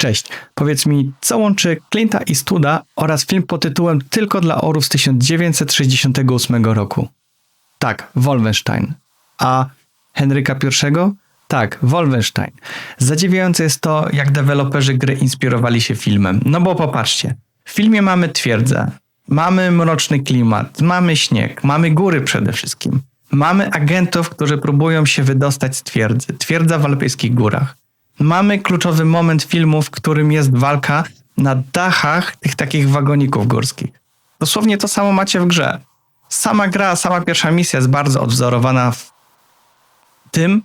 Cześć, powiedz mi, co łączy Clint'a Eastwooda oraz film pod tytułem Tylko dla orów z 1968 roku? Tak, Wolfenstein. A Henryka I? Tak, Wolfenstein. Zadziwiające jest to, jak deweloperzy gry inspirowali się filmem. No bo popatrzcie, w filmie mamy twierdzę, mamy mroczny klimat, mamy śnieg, mamy góry przede wszystkim. Mamy agentów, którzy próbują się wydostać z twierdzy. Twierdza w alpejskich górach. Mamy kluczowy moment filmu, w którym jest walka na dachach tych takich wagoników górskich. Dosłownie to samo macie w grze. Sama gra, sama pierwsza misja jest bardzo odwzorowana w tym,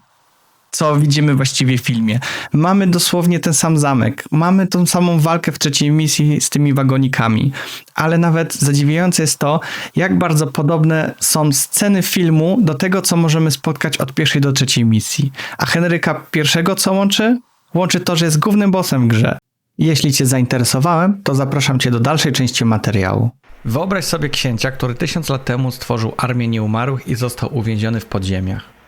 co widzimy właściwie w filmie. Mamy dosłownie ten sam zamek, mamy tą samą walkę w trzeciej misji z tymi wagonikami, ale nawet zadziwiające jest to, jak bardzo podobne są sceny filmu do tego, co możemy spotkać od pierwszej do trzeciej misji. A Henryka I co łączy? Łączy to, że jest głównym bossem w grze. Jeśli Cię zainteresowałem, to zapraszam Cię do dalszej części materiału. Wyobraź sobie księcia, który tysiąc lat temu stworzył armię nieumarłych i został uwięziony w podziemiach.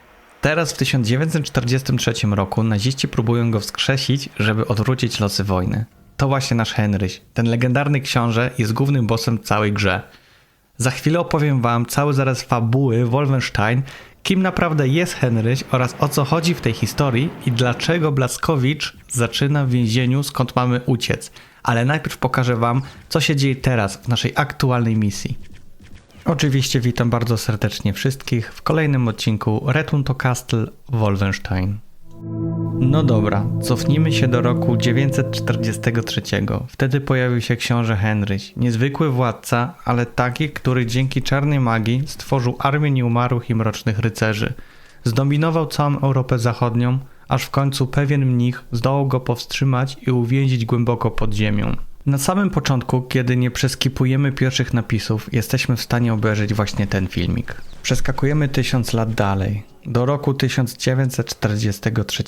Teraz w 1943 roku naziści próbują go wskrzesić, żeby odwrócić losy wojny. To właśnie nasz Henryś, ten legendarny książę jest głównym bossem całej grze. Za chwilę opowiem wam cały zaraz fabuły Wolfenstein, kim naprawdę jest Henryś oraz o co chodzi w tej historii i dlaczego Blaskowicz zaczyna w więzieniu, skąd mamy uciec. Ale najpierw pokażę wam, co się dzieje teraz w naszej aktualnej misji. Oczywiście witam bardzo serdecznie wszystkich w kolejnym odcinku Return to Castle Wolfenstein. No dobra, cofnijmy się do roku 943. Wtedy pojawił się książę Henryś, niezwykły władca, ale taki, który dzięki czarnej magii stworzył armię nieumarłych i mrocznych rycerzy. Zdominował całą Europę Zachodnią, aż w końcu pewien mnich zdołał go powstrzymać i uwięzić głęboko pod ziemią. Na samym początku, kiedy nie przeskipujemy pierwszych napisów, jesteśmy w stanie obejrzeć właśnie ten filmik. Przeskakujemy tysiąc lat dalej, do roku 1943.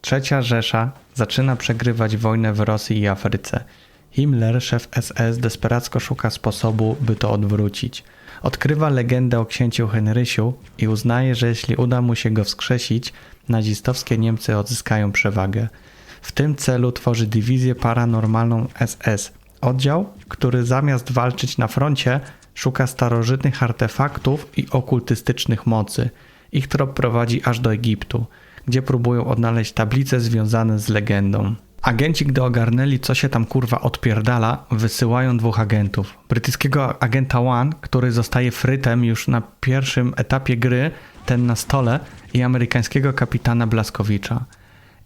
Trzecia Rzesza zaczyna przegrywać wojnę w Rosji i Afryce. Himmler, szef SS, desperacko szuka sposobu, by to odwrócić. Odkrywa legendę o księciu Henrysiu i uznaje, że jeśli uda mu się go wskrzesić, nazistowskie Niemcy odzyskają przewagę. W tym celu tworzy dywizję paranormalną SS, oddział, który zamiast walczyć na froncie, szuka starożytnych artefaktów i okultystycznych mocy. Ich trop prowadzi aż do Egiptu, gdzie próbują odnaleźć tablice związane z legendą. Agenci, gdy ogarnęli, co się tam kurwa odpierdala, wysyłają dwóch agentów. Brytyjskiego agenta One, który zostaje frytem już na pierwszym etapie gry, ten na stole, i amerykańskiego kapitana Blaskowicza.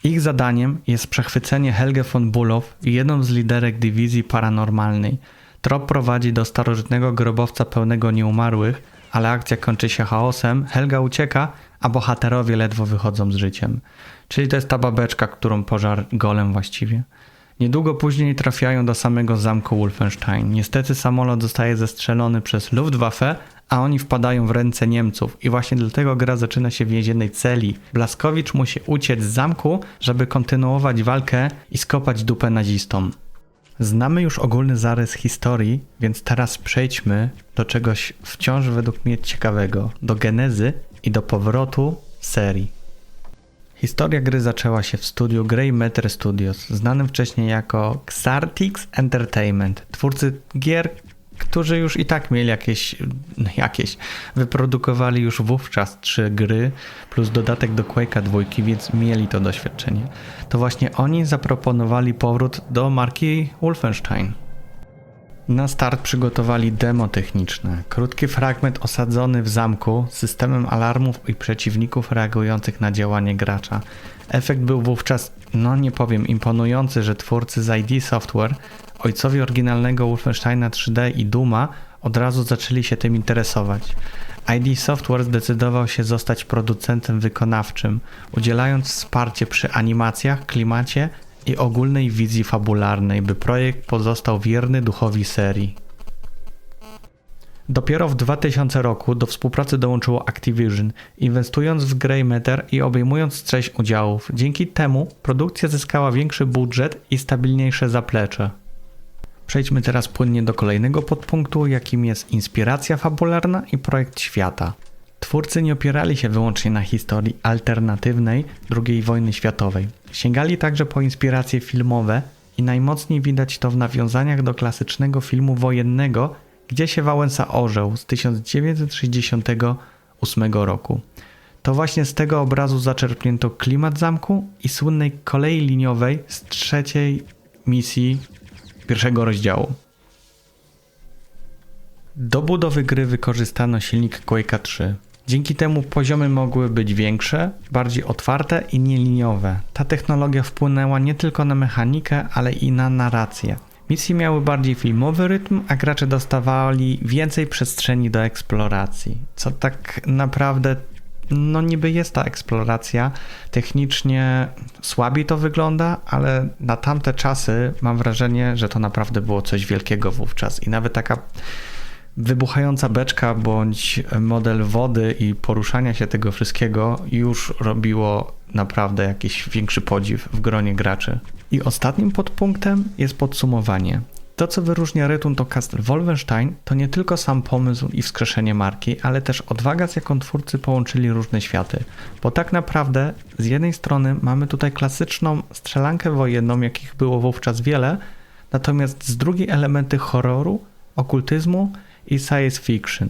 Ich zadaniem jest przechwycenie Helge von Bulow, jedną z liderek dywizji paranormalnej. Trop prowadzi do starożytnego grobowca pełnego nieumarłych, ale akcja kończy się chaosem, Helga ucieka, a bohaterowie ledwo wychodzą z życiem. Czyli to jest ta babeczka, którą pożar golem właściwie. Niedługo później trafiają do samego zamku Wolfenstein. Niestety samolot zostaje zestrzelony przez Luftwaffe, a oni wpadają w ręce Niemców i właśnie dlatego gra zaczyna się w więziennej celi. Blaskowicz musi uciec z zamku, żeby kontynuować walkę i skopać dupę nazistom. Znamy już ogólny zarys historii, więc teraz przejdźmy do czegoś wciąż według mnie ciekawego, do genezy i do powrotu serii. Historia gry zaczęła się w studiu Grey Matter Studios, znanym wcześniej jako Xartix Entertainment, twórcy gier, którzy już i tak mieli jakieś, jakieś, wyprodukowali już wówczas trzy gry plus dodatek do Quake'a dwójki, więc mieli to doświadczenie. To właśnie oni zaproponowali powrót do marki Wolfenstein. Na start przygotowali demo techniczne, krótki fragment osadzony w zamku z systemem alarmów i przeciwników reagujących na działanie gracza. Efekt był wówczas, no nie powiem, imponujący, że twórcy z ID Software ojcowie oryginalnego Wolfensteina 3D i Duma od razu zaczęli się tym interesować. ID Software zdecydował się zostać producentem wykonawczym, udzielając wsparcie przy animacjach, klimacie i ogólnej wizji fabularnej, by projekt pozostał wierny duchowi serii. Dopiero w 2000 roku do współpracy dołączyło Activision, inwestując w Grey Matter i obejmując treść udziałów. Dzięki temu produkcja zyskała większy budżet i stabilniejsze zaplecze. Przejdźmy teraz płynnie do kolejnego podpunktu, jakim jest inspiracja fabularna i projekt świata. Twórcy nie opierali się wyłącznie na historii alternatywnej II wojny światowej. Sięgali także po inspiracje filmowe I najmocniej widać to w nawiązaniach do klasycznego filmu wojennego, gdzie się Wałęsa orzeł z 1968 roku. To właśnie z tego obrazu zaczerpnięto klimat zamku i słynnej kolei liniowej z trzeciej misji pierwszego rozdziału. Do budowy gry wykorzystano silnik Quake'a 3. Dzięki temu poziomy mogły być większe, bardziej otwarte i nieliniowe. Ta technologia wpłynęła nie tylko na mechanikę, ale i na narrację. Misje miały bardziej filmowy rytm, a gracze dostawali więcej przestrzeni do eksploracji, co tak naprawdę no niby jest ta eksploracja. Technicznie słabiej to wygląda, ale na tamte czasy mam wrażenie, że to naprawdę było coś wielkiego wówczas. I nawet taka wybuchająca beczka bądź model wody i poruszania się tego wszystkiego już robiło naprawdę jakiś większy podziw w gronie graczy. I ostatnim podpunktem jest podsumowanie. To, co wyróżnia Retun to Castle Wolfenstein, to nie tylko sam pomysł i wskrzeszenie marki, ale też odwaga, z jaką twórcy połączyli różne światy. Bo tak naprawdę z jednej strony mamy tutaj klasyczną strzelankę wojenną, jakich było wówczas wiele, natomiast z drugiej elementy horroru, okultyzmu i science fiction.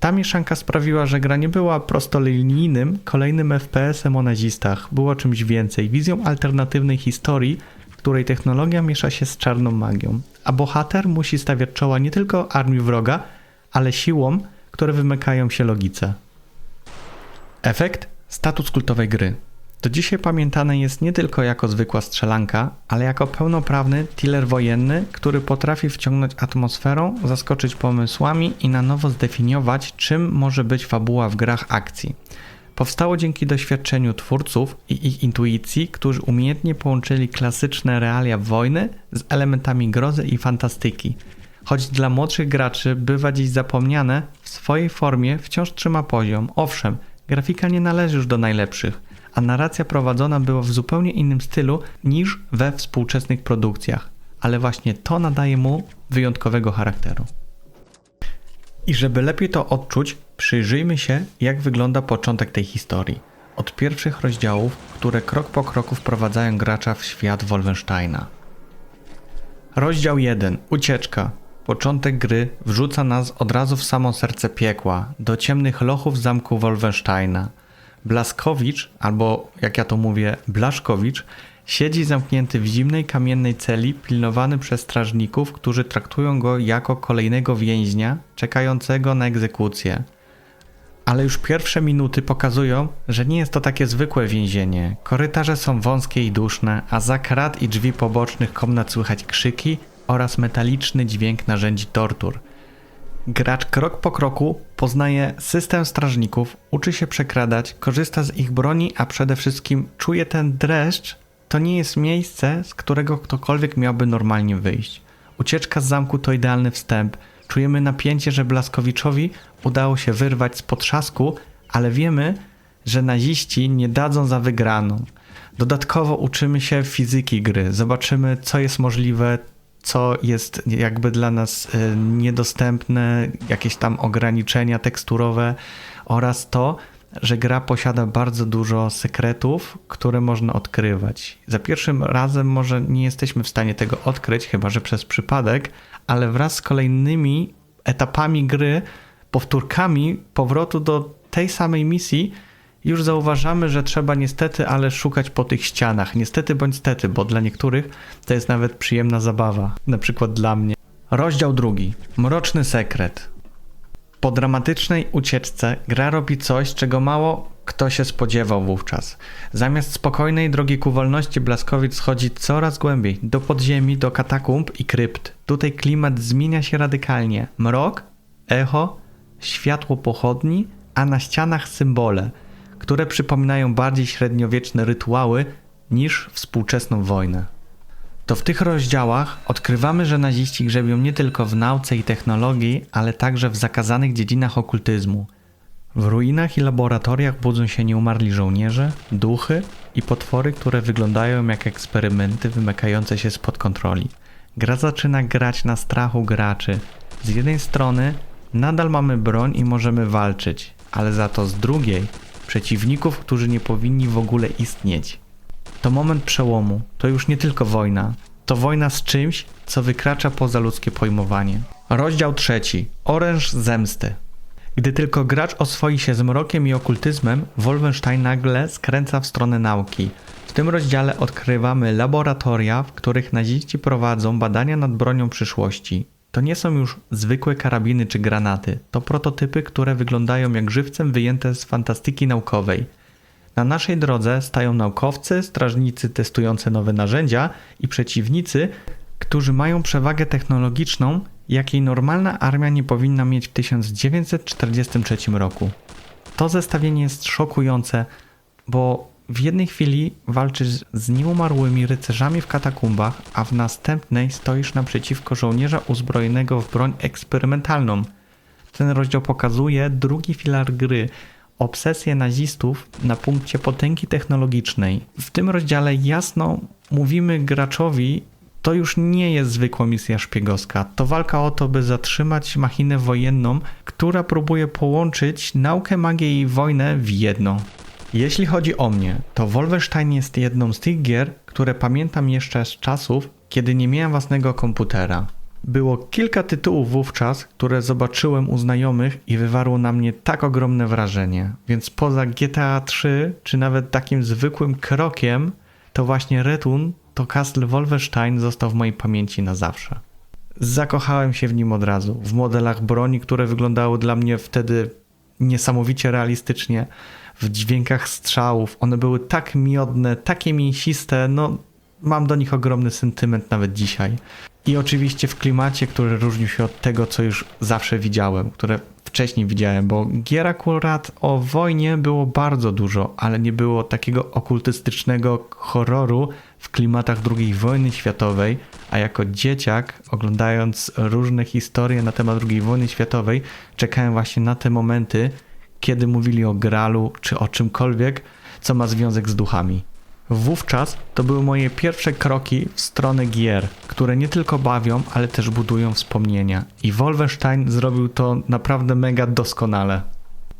Ta mieszanka sprawiła, że gra nie była prostolinijnym, kolejnym FPS-em o nazistach, było czymś więcej, wizją alternatywnej historii, w której technologia miesza się z czarną magią, a bohater musi stawiać czoła nie tylko armii wroga, ale siłom, które wymykają się logice. Efekt? Status kultowej gry. Do dzisiaj pamiętane jest nie tylko jako zwykła strzelanka, ale jako pełnoprawny thriller wojenny, który potrafi wciągnąć atmosferą, zaskoczyć pomysłami i na nowo zdefiniować, czym może być fabuła w grach akcji. Powstało dzięki doświadczeniu twórców i ich intuicji, którzy umiejętnie połączyli klasyczne realia wojny z elementami grozy i fantastyki. Choć dla młodszych graczy bywa dziś zapomniane, w swojej formie wciąż trzyma poziom. Owszem, grafika nie należy już do najlepszych, a narracja prowadzona była w zupełnie innym stylu niż we współczesnych produkcjach, ale właśnie to nadaje mu wyjątkowego charakteru. I żeby lepiej to odczuć, przyjrzyjmy się, jak wygląda początek tej historii. Od pierwszych rozdziałów, które krok po kroku wprowadzają gracza w świat Wolfensteina. Rozdział 1. Ucieczka. Początek gry wrzuca nas od razu w samo serce piekła, do ciemnych lochów zamku Wolfensteina. Blaskowicz, albo jak ja to mówię, Blaszkowicz, siedzi zamknięty w zimnej kamiennej celi, pilnowany przez strażników, którzy traktują go jako kolejnego więźnia, czekającego na egzekucję. Ale już pierwsze minuty pokazują, że nie jest to takie zwykłe więzienie. Korytarze są wąskie i duszne, a za krat i drzwi pobocznych komnat słychać krzyki oraz metaliczny dźwięk narzędzi tortur – Gracz krok po kroku poznaje system strażników, uczy się przekradać, korzysta z ich broni, a przede wszystkim czuje ten dreszcz. To nie jest miejsce, z którego ktokolwiek miałby normalnie wyjść. Ucieczka z zamku to idealny wstęp. Czujemy napięcie, że Blaskowiczowi udało się wyrwać z potrzasku, ale wiemy, że naziści nie dadzą za wygraną. Dodatkowo uczymy się fizyki gry, zobaczymy, co jest możliwe, co jest jakby dla nas y, niedostępne, jakieś tam ograniczenia teksturowe oraz to, że gra posiada bardzo dużo sekretów, które można odkrywać. Za pierwszym razem może nie jesteśmy w stanie tego odkryć, chyba że przez przypadek, ale wraz z kolejnymi etapami gry, powtórkami powrotu do tej samej misji, już zauważamy, że trzeba niestety, ale szukać po tych ścianach. Niestety bądź stety, bo dla niektórych to jest nawet przyjemna zabawa. Na przykład dla mnie. Rozdział drugi. Mroczny sekret. Po dramatycznej ucieczce gra robi coś, czego mało kto się spodziewał wówczas. Zamiast spokojnej drogi ku wolności Blaskowicz schodzi coraz głębiej, do podziemi, do katakumb i krypt. Tutaj klimat zmienia się radykalnie. Mrok, echo, światło pochodni, a na ścianach symbole – które przypominają bardziej średniowieczne rytuały niż współczesną wojnę. To w tych rozdziałach odkrywamy, że naziści grzebią nie tylko w nauce i technologii, ale także w zakazanych dziedzinach okultyzmu. W ruinach i laboratoriach budzą się nieumarli żołnierze, duchy i potwory, które wyglądają jak eksperymenty wymykające się spod kontroli. Gra zaczyna grać na strachu graczy. Z jednej strony nadal mamy broń i możemy walczyć, ale za to z drugiej przeciwników, którzy nie powinni w ogóle istnieć. To moment przełomu, to już nie tylko wojna, to wojna z czymś, co wykracza poza ludzkie pojmowanie. Rozdział trzeci. Oręż zemsty. Gdy tylko gracz oswoi się z mrokiem i okultyzmem, Wolfenstein nagle skręca w stronę nauki. W tym rozdziale odkrywamy laboratoria, w których naziści prowadzą badania nad bronią przyszłości. To nie są już zwykłe karabiny czy granaty, to prototypy, które wyglądają jak żywcem wyjęte z fantastyki naukowej. Na naszej drodze stają naukowcy, strażnicy testujące nowe narzędzia i przeciwnicy, którzy mają przewagę technologiczną, jakiej normalna armia nie powinna mieć w 1943 roku. To zestawienie jest szokujące, bo w jednej chwili walczysz z nieumarłymi rycerzami w katakumbach, a w następnej stoisz naprzeciwko żołnierza uzbrojonego w broń eksperymentalną. Ten rozdział pokazuje drugi filar gry obsesję nazistów na punkcie potęgi technologicznej. W tym rozdziale jasno mówimy graczowi, to już nie jest zwykła misja szpiegowska. To walka o to, by zatrzymać machinę wojenną, która próbuje połączyć naukę, magię i wojnę w jedno. Jeśli chodzi o mnie, to Wolfenstein jest jedną z tych gier, które pamiętam jeszcze z czasów, kiedy nie miałem własnego komputera. Było kilka tytułów wówczas, które zobaczyłem u znajomych i wywarło na mnie tak ogromne wrażenie. Więc poza GTA 3, czy nawet takim zwykłym krokiem, to właśnie Return to Castle Wolfenstein został w mojej pamięci na zawsze. Zakochałem się w nim od razu, w modelach broni, które wyglądały dla mnie wtedy niesamowicie realistycznie, w dźwiękach strzałów. One były tak miodne, takie mięsiste, no mam do nich ogromny sentyment nawet dzisiaj. I oczywiście w klimacie, który różnił się od tego, co już zawsze widziałem, które wcześniej widziałem, bo gier akurat o wojnie było bardzo dużo, ale nie było takiego okultystycznego horroru w klimatach II wojny światowej, a jako dzieciak, oglądając różne historie na temat II wojny światowej, czekałem właśnie na te momenty, kiedy mówili o gralu czy o czymkolwiek, co ma związek z duchami. Wówczas to były moje pierwsze kroki w stronę gier, które nie tylko bawią, ale też budują wspomnienia. I Wolfenstein zrobił to naprawdę mega doskonale.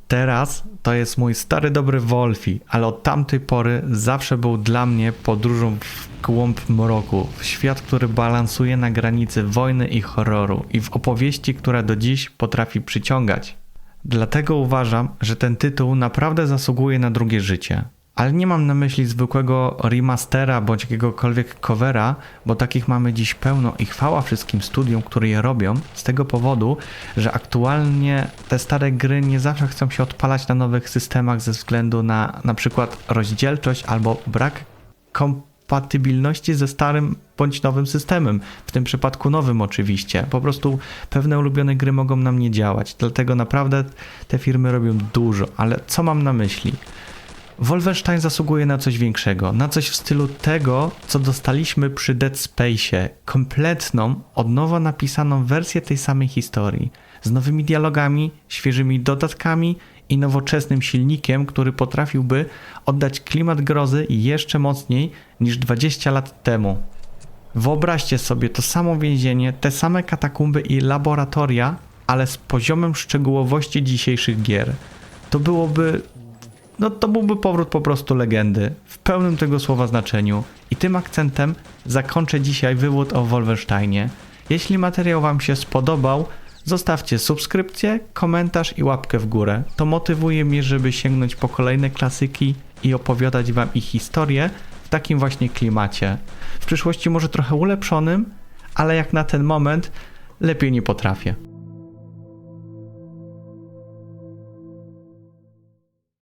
Teraz to jest mój stary dobry Wolfi, ale od tamtej pory zawsze był dla mnie podróżą w głąb mroku, w świat, który balansuje na granicy wojny i horroru i w opowieści, która do dziś potrafi przyciągać. Dlatego uważam, że ten tytuł naprawdę zasługuje na drugie życie. Ale nie mam na myśli zwykłego remastera bądź jakiegokolwiek covera, bo takich mamy dziś pełno i chwała wszystkim studiom, które je robią, z tego powodu, że aktualnie te stare gry nie zawsze chcą się odpalać na nowych systemach ze względu na na przykład rozdzielczość albo brak kompatybilności ze starym bądź nowym systemem. W tym przypadku nowym oczywiście. Po prostu pewne ulubione gry mogą nam nie działać. Dlatego naprawdę te firmy robią dużo. Ale co mam na myśli? Wolfenstein zasługuje na coś większego, na coś w stylu tego, co dostaliśmy przy Dead Space, kompletną, od nowa napisaną wersję tej samej historii, z nowymi dialogami, świeżymi dodatkami i nowoczesnym silnikiem, który potrafiłby oddać klimat grozy jeszcze mocniej niż 20 lat temu. Wyobraźcie sobie to samo więzienie, te same katakumby i laboratoria, ale z poziomem szczegółowości dzisiejszych gier. To byłoby no to byłby powrót po prostu legendy, w pełnym tego słowa znaczeniu. I tym akcentem zakończę dzisiaj wywód o Wolfensteinie. Jeśli materiał Wam się spodobał, zostawcie subskrypcję, komentarz i łapkę w górę. To motywuje mnie, żeby sięgnąć po kolejne klasyki i opowiadać Wam ich historię w takim właśnie klimacie. W przyszłości może trochę ulepszonym, ale jak na ten moment lepiej nie potrafię.